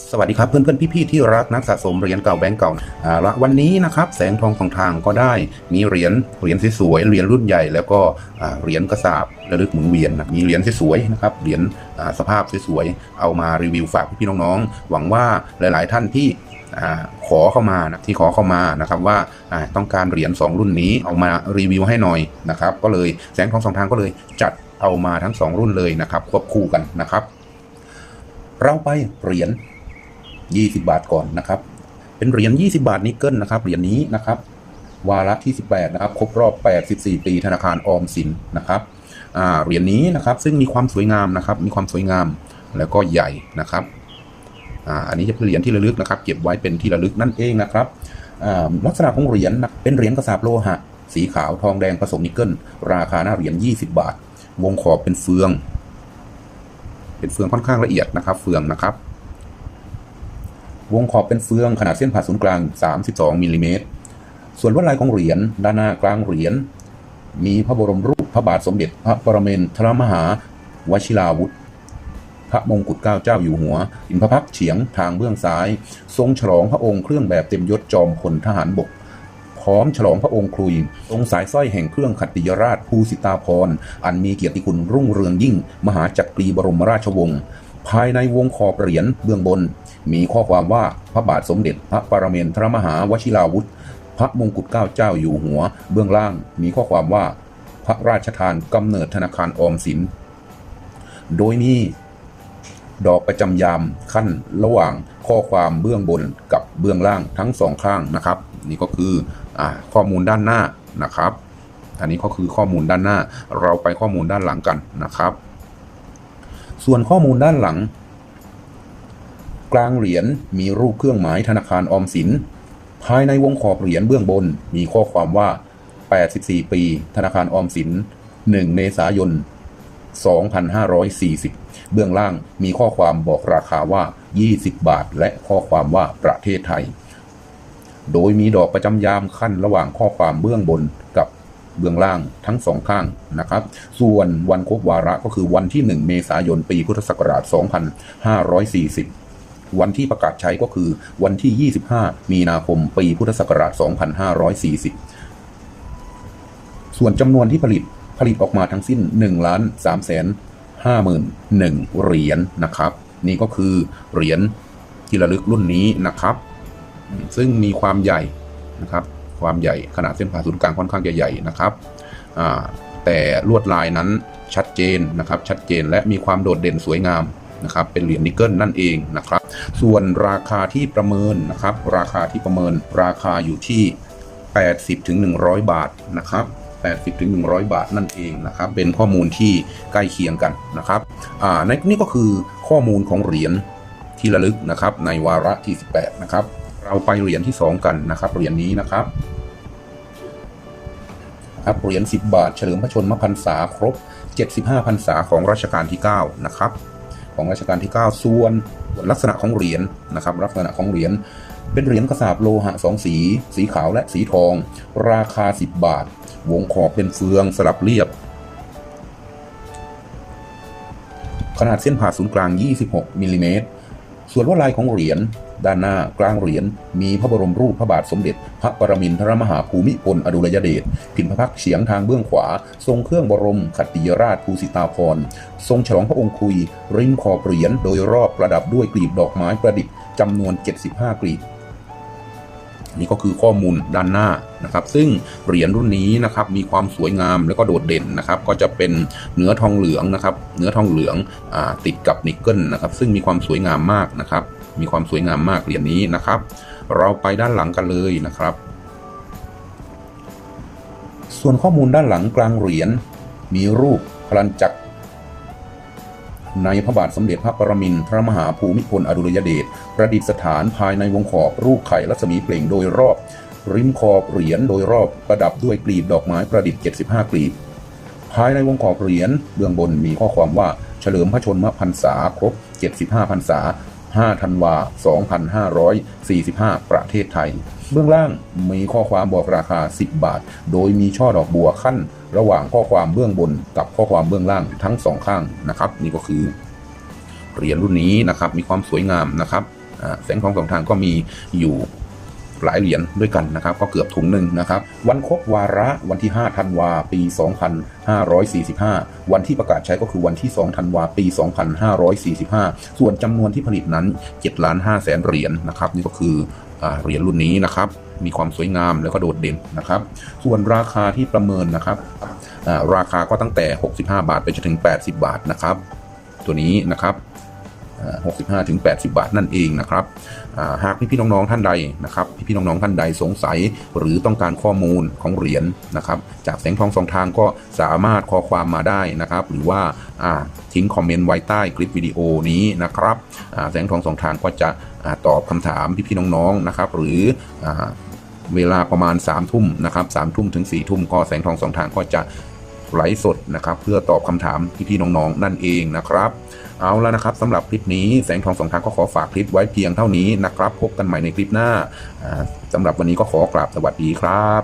สวัสดีครับเพื่อนเพื่อนๆพี่ๆที่รักนักสะสมเหรียญเก่าแบงก์เก่าอ่าละวันนี้นะครับแสงทองของทางก็ได้มีเหรียญเหรียญสวยๆเหรียญรุ่นใหญ่แล้วก็อ่าเหรียญกระสาบระลึกหมุนเวียนนะมีเหรียญสวยๆนะครับเหรียญอ่าสภาพสวยๆเอามารีวิวฝากพี่ๆน้องๆหวังว่าหลายๆท่านที่อขอเข้ามานะที่ขอเข้ามานะครับว่าต้องการเหรียญสองรุ่นนี้เอามารีวิวให้หน่อยนะครับก็เลยแสงทองสองทางก็เลยจัดเอามาทั้งสองรุ่นเลยนะครับควบคู่กันนะครับ เราไปเหรียญ 20 บาทก่อนนะครับ เป็นเหรียญ 20 บาทนิกเกิลนะครับ เหรียญนี้นะครับ วาระที่ 18 นะครับ ครบรอบ 84 ปีธนาคารออมสินนะครับ เหรียญนี้นะครับ ซึ่งมีความสวยงามนะครับ มีความสวยงามแล้วก็ใหญ่นะครับอ,อันนี้จะเป็นเหรียญที่ระลึกนะครับ เก็บไว้เป็นที่ระลึกนั่นเองนะครับลักษณะของเหรียญเป็นเหรียญกระสาบโลหะ สีขาวทองแดงผสมนิกเกิล ราคาหน้าเหรียญ 20 บาท วงขอบเป็นเฟือง เป็นเฟืองค่อนข้างละเอียดนะครับ เฟืองนะครับ วงขอบเป็นเฟืองขนาดเส้นผ่าศูนย์กลาง 32มิลลิเมตร ส่วนลวดลายของเหรียญด้านหน้ากลางเหรียญมีพระบรมรูปพระบาทสมเด็จพระปรเมนทรมหาวชิราวุธ พระมงกุฎเกล้าเจ้าอยู่หัว อินพระพักเฉียงทางเบื้องซ้าย ทรงฉลองพระองค์เครื่องแบบเต็มยศจอมพลทหารบก พร้อมฉลองพระองค์คลุยทรงสายสร้อยแห่งเครื่องขัตติยราชภูสิตาพร อันมีเกียรติคุณรุ่งเรืองยิ่ง มหาจักรีบรมราชวงศ์ ภายในวงขอบเหรียญเบื้องบน มีข้อความว่าพระบาทสมเด็จพระปรเมนทรมหาวชิราวุธ พระมงกุฎเกล้าเจ้าอยู่หัว เบื้องล่างมีข้อความว่า พระราชทานกำเนิดธนาคารออมสิน โดยมีดอกประจำยามขั้นระหว่างข้อความเบื้องบนกับเบื้องล่างทั้งสองข้างนะครับ นี่ก็คืออข้อมูลด้านหน้านะครับอันนี้ก็คือข้อมูลด้านหน้าเราไปข้อมูลด้านหลังกันนะครับ ส่วนข้อมูลด้านหลัง กลางเหรียญมีรูปเครื่องหมายธนาคารออมสิน ภายในวงขอบเหรียญเบื้องบนมีข้อความว่า 84 ปี ธนาคารออมสิน 1 เมษายน 2540 เบื้องล่างมีข้อความบอกราคาว่า 20 บาท และข้อความว่าประเทศไทย โดยมีดอกประจำยามขั้นระหว่างข้อความเบื้องบนกับ เบื้องล่างทั้งสองข้างนะครับ ส่วนวันครบวาระก็คือวันที่ 1 เมษายนปีพุทธศักราช 2540วันที่ประกาศใช้ก็คือวันที่ 25 มีนาคม ปีพุทธศักราช 2540 ส่วนจำนวนที่ผลิตผลิตออกมาทั้งสิ้น 1 ล้าน3แสน5หมื่น1เหรียญนะครับ นี่ก็คือเหรียญที่ระลึกรุ่นนี้นะครับ ซึ่งมีความใหญ่นะครับ ความใหญ่ขนาดเส้นผ่าศูนย์กลางค่อนข้างจะใหญ่นะครับแต่ลวดลายนั้นชัดเจนนะครับชัดเจนและมีความโดดเด่นสวยงามนะครับเป็นเหรียญนิกเกิลนั่นเองนะครับ ส่วนราคาที่ประเมินนะครับราคาที่ประเมินราคาอยู่ที่ 80ถึง100บาทนะครับ80ถึง100บาทนั่นเองนะครับเป็นข้อมูลที่ใกล้เคียงกันนะครับอ่าในนี่ก็คือข้อมูลของเหรียญที่ระลึกนะครับในวาระที่ 18 นะครับ เราไปเหรียญที่ 2 กันนะครับเหรียญนี้นะครับครับเหรียญ10 บาท เฉลิมพระชนมพรรษาครบ 75พรรษาของรัชกาลที่ 9 นะครับ ของรัชกาลที่ 9 ส่วนลักษณะของเหรียญนะครับ ลักษณะของเหรียญเป็นเหรียญกระสาบโลหะสองสี สีขาวและสีทอง ราคา 10 บาท วงขอบเป็นเฟืองสลับเรียบ ขนาดเส้นผ่าศูนย์กลาง 26มิลลิเมตรส่วนลวดลายของเหรียญ ด้านหน้ากลางเหรียญมีพระบรมรูปพระบาทสมเด็จ พระปรมินทรมหาภูมิพลอดุลยเดชพิมพพักเฉียงทางเบื้องขวา ทรงเครื่องบรมขัตติยราชภูสิตาพรทรงฉลองพระองค์คุย ริมขอบเหรียญโดยรอบประดับด้วยกลีบดอกไม้ประดิษฐ์จำนวน 75 กลีบนี่ก็คือข้อมูลด้านหน้านะครับซึ่งเหรียญรุ่นนี้นะครับมีความสวยงามแล้วก็โดดเด่นนะครับก็จะเป็นเนื้อทองเหลืองนะครับเนื้อทองเหลืองอติดกับนิกเกิลนะครับซึ่งมีความสวยงามมากนะครับ มีความสวยงามมากเหรียญนี้นะครับ เราไปด้านหลังกันเลยนะครับ ส่วนข้อมูลด้านหลังกลางเหรียญมีรูปพลันจักรในพระบาทสมเด็จพระปรมินทรมหาภูมิพลอดุลยเดชประดิษฐานภายในวงขอบรูปไข่รัศมีเปล่งโดยรอบ ริมขอบเหรียญโดยรอบประดับด้วยกลีบดอกไม้ประดิษฐ์ 75 กลีบ ภายในวงขอบเหรียญเบื้องบนมีข้อความว่าเฉลิมพระชนมพรรษาครบ 75 พรรษา 5ธันวา2545 ประเทศไทย เบื้องล่างมีข้อความบอกราคา 10 บาท โดยมีช่อดอกบัวขั้น ระหว่างข้อความเบื้องบนกับข้อความเบื้องล่างทั้งสองข้างนะครับ นี่ก็คือเหรียญรุ่นนี้นะครับมีความสวยงามนะครับแสงทองสองทางก็มีอยู่ หลายเหรียญด้วยกันนะครับ ก็เกือบถุงหนึ่งนะครับ วันครบวาระวันที่ 5 ธันวาปี 2545 วันที่ประกาศใช้ก็คือวันที่ 2 ธันวาปี 2545 ส่วนจำนวนที่ผลิตนั้น7ล้าน5แสนเหรียญนะครับ นี่ก็คืออเหรียญรุ่นนี้นะครับ มีความสวยงามแล้วก็โดดเด่นนะครับ ส่วนราคาที่ประเมินนะครับ ราคาก็ตั้งแต่ 65 บาทไปจนถึง 80 บาทนะครับ ตัวนี้นะครับ 65ถึง80 บาทนั่นเองนะครับหากพี่ๆน้องๆท่านใดนะครับพี่ๆน้องๆท่านใดสงสัย หรือต้องการข้อมูลของเหรียญนะครับจากแสงทองสองทางก็สามารถข้อความมาได้นะครับหรือว่าทิ้งคอมเมนต์ไว้ใต้คลิปวิดีโอนี้นะครับแสงทองสองทางก็จะอตอบคำถามพี่ๆน้องๆนะครับหรืออเวลาประมาณ3ามทุ่มนะครับสามทุ่มถึง4ี่ทุ่มก็แสงทองสองทางก็จะ ไลฟ์สดนะครับเพื่อตอบคำถามพี่ๆน้องๆนั่นเองนะครับ เอาแล้วนะครับสำหรับคลิปนี้แสงทองสองทางก็ขอฝากคลิปไว้เพียงเท่านี้นะครับ พบกันใหม่ในคลิปหน้าสำหรับวันนี้ก็ขอกราบสวัสดีครับ